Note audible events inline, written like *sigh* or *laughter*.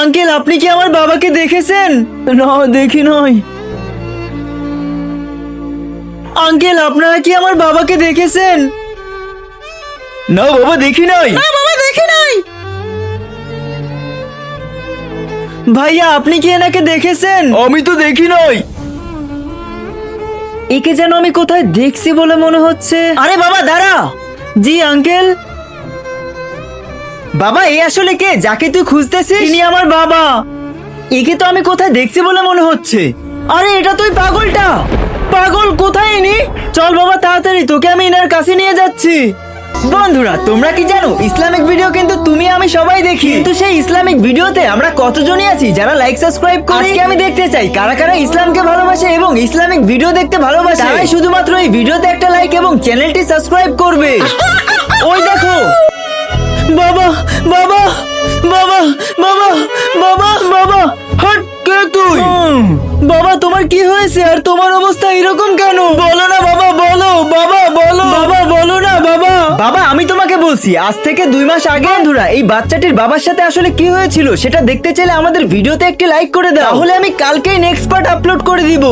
Uncle আপনি কি আমার বাবাকে দেখেছেন? না দেখি নয় আঙ্কেল আপনারা কি আমার বাবাকে দেখেছেন? না বাবা দেখি নাই। না বাবা দেখি নাই। ভাইয়া আপনি কি এনাকে দেখেছেন? আমি তো দেখি নাই। একে যেন আমি কোথায় দেখছি বলে মনে হচ্ছে। আরে বাবা দাঁড়া। জি আঙ্কেল। বাবা এই আসলে কে? যাকে তুই খুঁজতেছিস? তিনি আমার বাবা। একে তো আমি কোথায় দেখছি বলে মনে হচ্ছে। আরে এটা তুই পাগলটা! পাগল কোথায় ইনি? চল বাবা তাড়াতাড়ি তোকে আমি ইনার কাছে নিয়ে যাচ্ছি। বন্ধুরা তোমরা কি জানো ইসলামিক ভিডিও কিন্তু তুমি আমি সবাই দেখি। কিন্তু সেই ইসলামিক ভিডিওতে আমরা কতজনই আছি যারা লাইক সাবস্ক্রাইব করে আজকে আমি দেখতে চাই কারা কারা ইসলামকে ভালোবাসে এবং ইসলামিক ভিডিও দেখতে ভালোবাসে। তারাই শুধুমাত্র এই ভিডিওতে একটা লাইক এবং চ্যানেলটি সাবস্ক্রাইব করবে। *laughs* ওই দেখো। বাবা বাবা বাবা বাবা বাবা বাবা। হট কে তুই? বাবা তোমার কি হয়েছে? আর তোমার অবস্থা এরকম কেন? বলো না বাবা বলো বাবা বলো। বাবা বলো না বাবা। বাবা আমি তোমাকে বলছি আজ থেকে দুই মাস আগে বন্ধুরা এই বাচ্চাটির বাবার সাথে আসলে কি হয়েছিল সেটা দেখতে চাইলে আমাদের ভিডিওতে একটি লাইক করে দাও। তাহলে আমি কালকেই নেক্সট পার্ট আপলোড করে দিব।